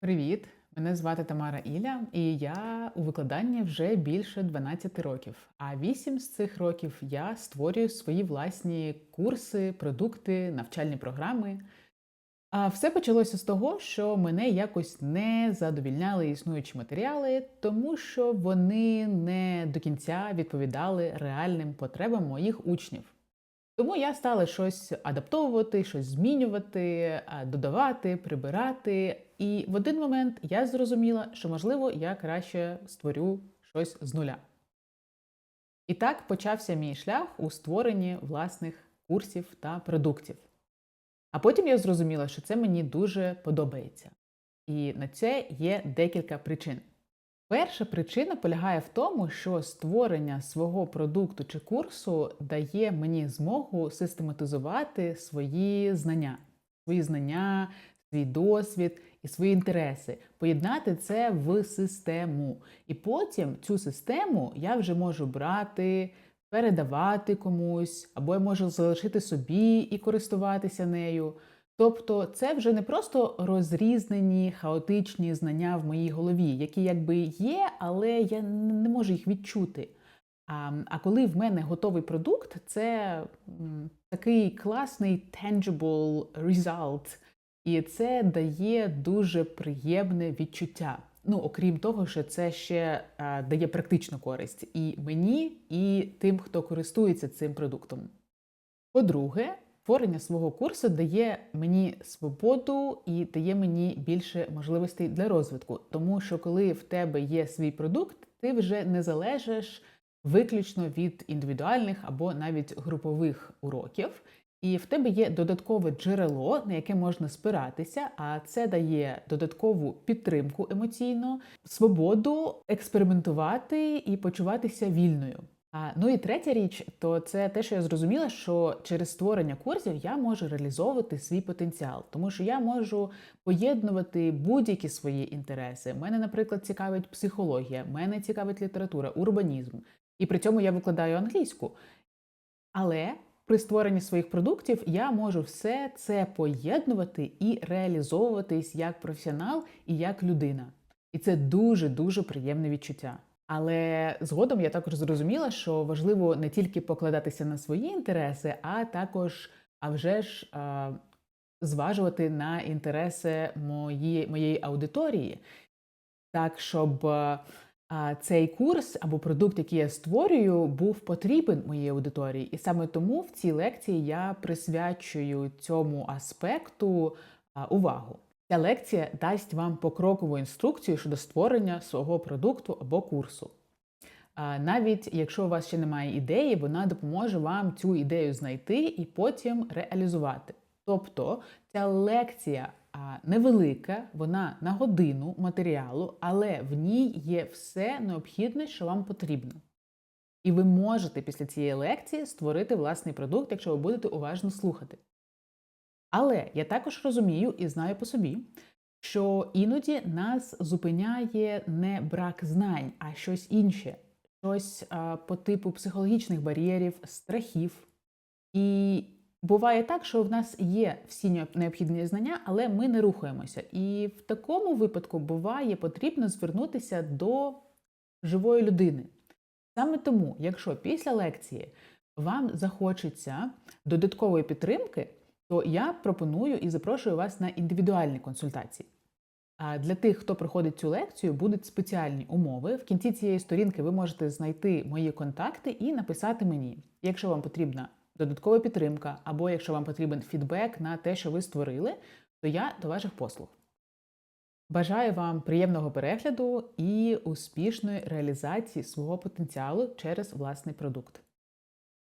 Привіт! Мене звати Тамара Іля, і я у викладанні вже більше 12 років. А 8 з цих років я створюю свої власні курси, продукти, навчальні програми. А все почалося з того, що мене якось не задовільняли існуючі матеріали, тому що вони не до кінця відповідали реальним потребам моїх учнів. Тому я стала щось адаптовувати, щось змінювати, додавати, прибирати. І в один момент я зрозуміла, що можливо я краще створю щось з нуля. І так почався мій шлях у створенні власних курсів та продуктів. А потім я зрозуміла, що це мені дуже подобається. І на це є декілька причин. Перша причина полягає в тому, що створення свого продукту чи курсу дає мені змогу систематизувати свої знання, свої знання, свій досвід і свої інтереси, поєднати це в систему. І потім цю систему я вже можу брати, передавати комусь, або я можу залишити собі і користуватися нею. Тобто це вже не просто розрізнені хаотичні знання в моїй голові, які якби є, але я не можу їх відчути. А, а коли в мене готовий продукт, це такий класний tangible result, і це дає дуже приємне відчуття. Ну, окрім того, що це ще а, дає практичну користь і мені, і тим, хто користується цим продуктом. По-друге, створення свого курсу дає мені свободу і дає мені більше можливостей для розвитку. Тому що коли в тебе є свій продукт, ти вже не залежиш виключно від індивідуальних або навіть групових уроків. І в тебе є додаткове джерело, на яке можна спиратися, а це дає додаткову підтримку емоційно, свободу експериментувати і почуватися вільною. Ну і третя річ, то це те, що я зрозуміла, що через створення курсів я можу реалізовувати свій потенціал, тому що я можу поєднувати будь-які свої інтереси. Мене, наприклад, цікавить психологія, мене цікавить література, урбанізм. І при цьому я викладаю англійську. Але при створенні своїх продуктів я можу все це поєднувати і реалізовуватись як професіонал і як людина. І це дуже дуже приємне відчуття. Але згодом я також зрозуміла, що важливо не тільки покладатися на свої інтереси, а також, а вже ж, а, зважувати на інтереси мої, моєї аудиторії, так щоб а, цей курс або продукт, який я створюю, був потрібен моїй аудиторії. І саме тому в цій лекції я присвячую цьому аспекту а, увагу. Ця лекція дасть вам покрокову інструкцію щодо створення свого продукту або курсу. Навіть якщо у вас ще немає ідеї, вона допоможе вам цю ідею знайти і потім реалізувати. Тобто ця лекція невелика, вона на годину матеріалу, але в ній є все необхідне, що вам потрібно. І ви можете після цієї лекції створити власний продукт, якщо ви будете уважно слухати. Але я також розумію і знаю по собі, що іноді нас зупиняє не брак знань, а щось інше, щось а, по типу психологічних бар'єрів, страхів. І буває так, що в нас є всі необхідні знання, але ми не рухаємося. І в такому випадку буває потрібно звернутися до живої людини. Саме тому, якщо після лекції вам захочеться додаткової підтримки, то я пропоную і запрошую вас на індивідуальні консультації. А для тих, хто проходить цю лекцію, будуть спеціальні умови. В кінці цієї сторінки ви можете знайти мої контакти і написати мені, якщо вам потрібна додаткова підтримка, або якщо вам потрібен фідбек на те, що ви створили, то я до ваших послуг. Бажаю вам приємного перегляду і успішної реалізації свого потенціалу через власний продукт.